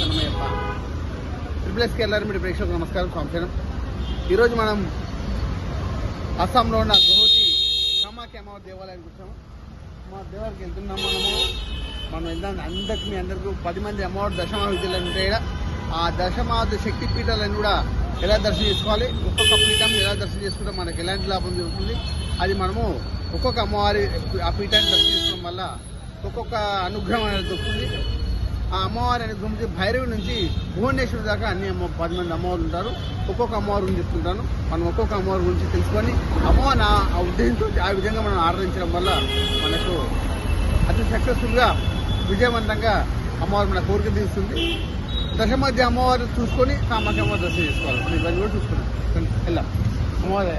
సన్నమయ్యప్ప triple ఎస్కి వెళ్ళారు మీరు ప్రేక్షకులకు నమస్కారం సంవత్సరం ఈరోజు మనం అస్సాంలో ఉన్న గోహతి కామాఖ్య అమ్మవారి దేవాలయానికి వచ్చాము. మా దేవాలయకి వెళ్తున్నాం మనము. మనం వెళ్దాం. అందరికి మీ అందరికీ పది మంది అమ్మవారి దశమావిద్యలు ఉంటాయి ఆ దశమాది శక్తి పీఠాలను కూడా ఎలా దర్శనం చేసుకోవాలి? ఒక్కొక్క పీఠం ఎలా దర్శనం చేసుకుంటే మనకి ఎలాంటి లాభం జరుగుతుంది? అది మనము ఒక్కొక్క అమ్మవారి ఆ పీఠాన్ని దర్శనం చేసుకోవడం వల్ల ఒక్కొక్క అనుగ్రహం అనేది దొరుకుతుంది. ఆ అమ్మవారి గురించి భైరవి నుంచి భువనేశ్వరి దాకా అన్ని అమ్మ పది మంది అమ్మవారు ఉంటారు. ఒక్కొక్క అమ్మవారు గురించి చెప్తుంటాను. మనం ఒక్కొక్క అమ్మవారి గురించి తెలుసుకొని అమ్మవారిని ఆ- ఉద్దేశంతో ఆ విధంగా మనం ఆరాధించడం వల్ల మనకు అతి సక్సెస్ఫుల్గా విజయవంతంగా అమ్మవారు మన కోరిక తీరుస్తుంది. దశమధ్య అమ్మవారు చూసుకొని కామాఖ్య అమ్మవారు దర్శనం చేసుకోవాలి. మనం ఇవన్నీ కూడా చూసుకున్నాం వెళ్ళాం అమ్మవారి.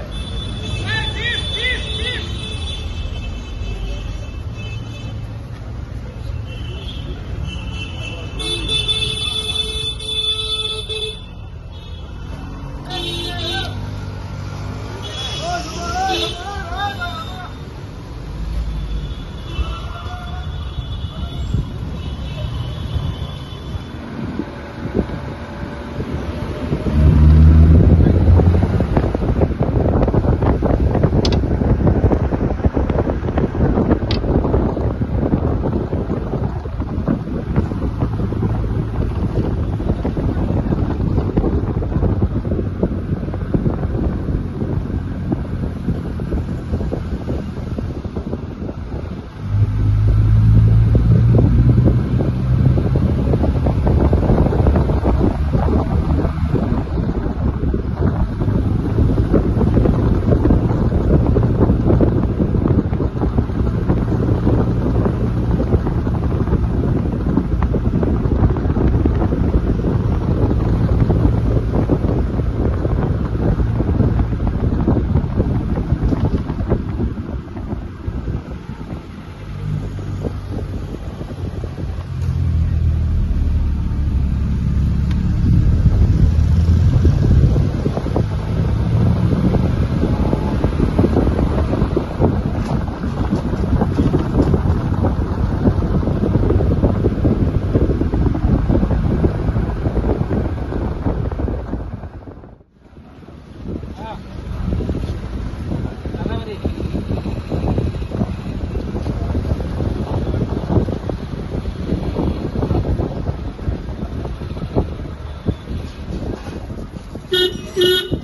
Beep, beep.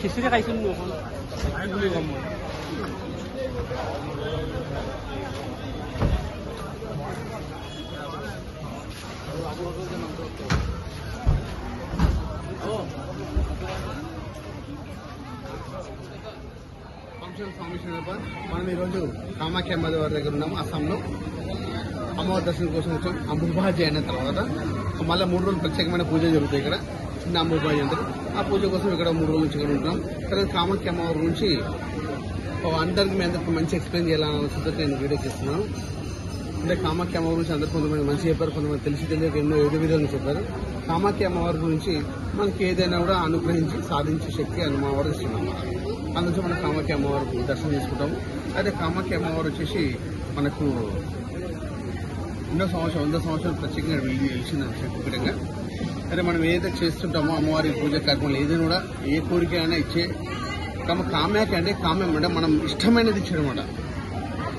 খিচিৰি খাইছিলোঁ ఫంక్షన్ ఫార్మేషన్ నెంబర్ మనం ఈరోజు కామాఖ్య అమ్మవారి దగ్గర ఉన్నాము అస్సాంలో అమ్మవారి దర్శనం కోసం వచ్చాం అంబుబాజీ అయిన తర్వాత మళ్ళీ మూడు రోజులు ప్రత్యేకమైన పూజ జరుగుతాయి ఇక్కడ చిన్న అమ్మబాయి అందరూ ఆ పూజ కోసం ఇక్కడ మూడు రోజుల నుంచి ఇక్కడ ఉంటున్నాం తర్వాత కామాఖ్య అమ్మవారి నుంచి ఓ అందరికి మీ అందరికి మంచి ఎక్స్ప్లెయిన్ చేయాలని ఆలోచనతో నేను వీడియో చేస్తున్నాను. అంటే కామాఖ్య అమ్మవారి గురించి అందరు కొంతమంది మంచి చెప్పారు కొంతమంది తెలిసి తెలియక ఎన్నో ఏదో విధాలు చెప్పారు. కామాఖ్య అమ్మవారి గురించి మనకి ఏదైనా కూడా అనుగ్రహించి సాధించే శక్తి అమ్మవారు ఇస్తున్నాం అందుకే మనం కామాఖ్య అమ్మవారికి దర్శనం చేసుకుంటాము అయితే కామాఖ్య అమ్మవారు వచ్చేసి మనకు ఎన్నో సంవత్సరం వంద సంవత్సరాలు ప్రత్యేకంగా వెలిగి వెలిసిన శక్తిపీఠంగా సరే మనం ఏదైతే చేస్తుంటామో అమ్మవారి పూజ కార్యక్రమాలు ఏదైనా కూడా ఏ కోరిక అయినా ఇచ్చే తమ కామ్యాకి అంటే కామ్యం అంటే మనం ఇష్టమైనది ఇచ్చాడనమాట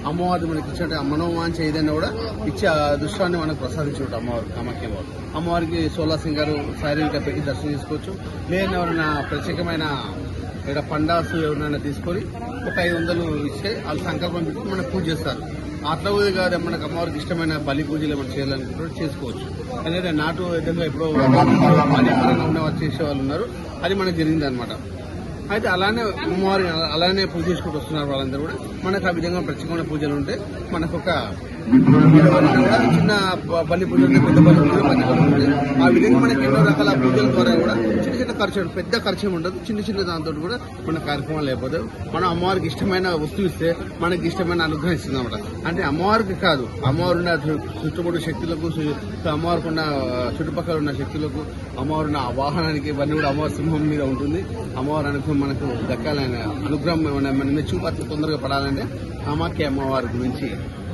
అమ్మవారి మనకి ఇచ్చే మనోవాంఛ ఏదైనా కూడా ఇచ్చే ఆ దృష్టాన్ని మనకు ప్రసాదించుకుంటాం అమ్మవారు కామాఖ్య వారు అమ్మవారికి సోలా సింగారు శారీరక పెట్టి దర్శనం చేసుకోవచ్చు. లేదా ఎవరైనా ప్రత్యేకమైన ఇక్కడ పండాసు ఎవరినైనా తీసుకొని ఒక ఐదు వందలు ఇస్తే వాళ్ళు సంకల్పం పెట్టి మనం పూజ చేస్తారు. అట్లా కాదు మనకు అమ్మవారికి ఇష్టమైన బలి పూజలు ఏమైనా చేయాలనుకుంటే చేసుకోవచ్చు. అనేది నాటు విధంగా ఎప్పుడో పని పరంగా ఉన్నవారు చేసే వాళ్ళు ఉన్నారు. అది మనకు జరిగింది అనమాట అయితే అలానే అమ్మవారిని అలానే పూజ చేసుకుంటూ వస్తున్నారు వాళ్ళందరూ కూడా. మనకు ఆ విధంగా ప్రత్యేకమైన పూజలు ఉంటే మనకు ఒక చిన్న పల్లి పూజలు ఉంటాయి, పెద్ద పల్లి పూజలు మధ్య పల్లి ఆ విధంగా మనకి ఎన్నో రకాల పూజల ద్వారా కూడా చిన్న చిన్న ఖర్చు పెద్ద ఖర్చు ఉండదు. చిన్న చిన్న దాంతో కూడా మన కార్యక్రమాలు అయిపోతాయి మనం అమ్మవారికి ఇష్టమైన వస్తువు ఇస్తే మనకి ఇష్టమైన అనుగ్రహం ఇస్తుంది అనమాట అంటే అమ్మవారికి కాదు అమ్మవారు ఉన్న చు- శక్తులకు అమ్మవారికి ఉన్న చుట్టుపక్కల ఉన్న శక్తులకు అమ్మవారు ఉన్న వాహనానికి ఇవన్నీ కూడా అమ్మవారి సింహం మీద ఉంటుంది. అమ్మవారి అనుగ్రహం మనకు దక్కాలని అనుగ్రహం మన మన తొందరగా పడాలంటే అమ్మకి అమ్మవారి గురించి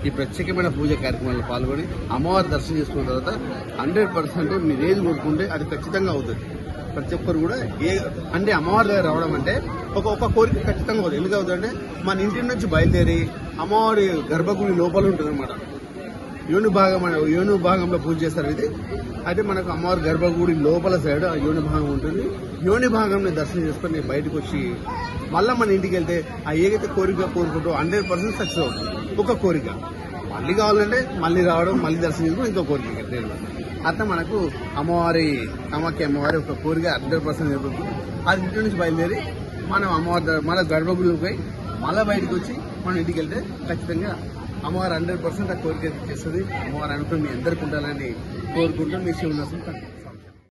ఈ ప్రత్యేకమైన పూజ కార్యక్రమాల్లో పాల్గొని అమ్మవారి దర్శనం చేసుకున్న తర్వాత హండ్రెడ్ పర్సెంట్ మీరు ఏది కోరుకుంటే అది ఖచ్చితంగా అవుతుంది. ప్రతి ఒక్కరు కూడా ఏ అంటే అమ్మవారి దగ్గర రావడం అంటే ఒక ఒక కోరిక ఖచ్చితంగా అవుతుంది. ఎందుకు అవుతుందంటే మన ఇంటి నుంచి బయలుదేరి అమ్మవారి గర్భగుడి లోపల ఉంటుంది అనమాట యోని భాగం అనే యోని భాగంలో పూజ చేస్తారు ఇది. అయితే మనకు అమ్మవారి గర్భగుడి లోపల సైడ్ ఆ యోని భాగం ఉంటుంది. యోని భాగంని దర్శనం చేసుకొని బయటకు వచ్చి మళ్ళీ మన ఇంటికి వెళ్తే ఆ ఏదైతే కోరిక కోరుకుంటూ హండ్రెడ్ పర్సెంట్ సక్సెస్ అవుతుంది. ఒక కోరిక. మళ్ళీ కావాలంటే మళ్ళీ రావడం మళ్ళీ దర్శనం చేసుకుని ఇంకో కోరిక. అట్లా మనకు అమ్మవారి కామాఖ్య అమ్మవారి ఒక కోరిక హండ్రెడ్ పర్సెంట్ జరుగుతుంది. అది ఇంటి నుంచి బయలుదేరి మనం అమ్మవారి మళ్ళీ గర్భగుడికి పోయి మళ్ళీ బయటకు వచ్చి మనం ఇంటికి వెళ్తే ఖచ్చితంగా అమ్మవారు హండ్రెడ్ పర్సెంట్ ఆ కోరిక చేస్తుంది అమ్మవారు అనుకుని మీ అందరికి ఉండాలని కోరుకుంటూ మీ శివదాసం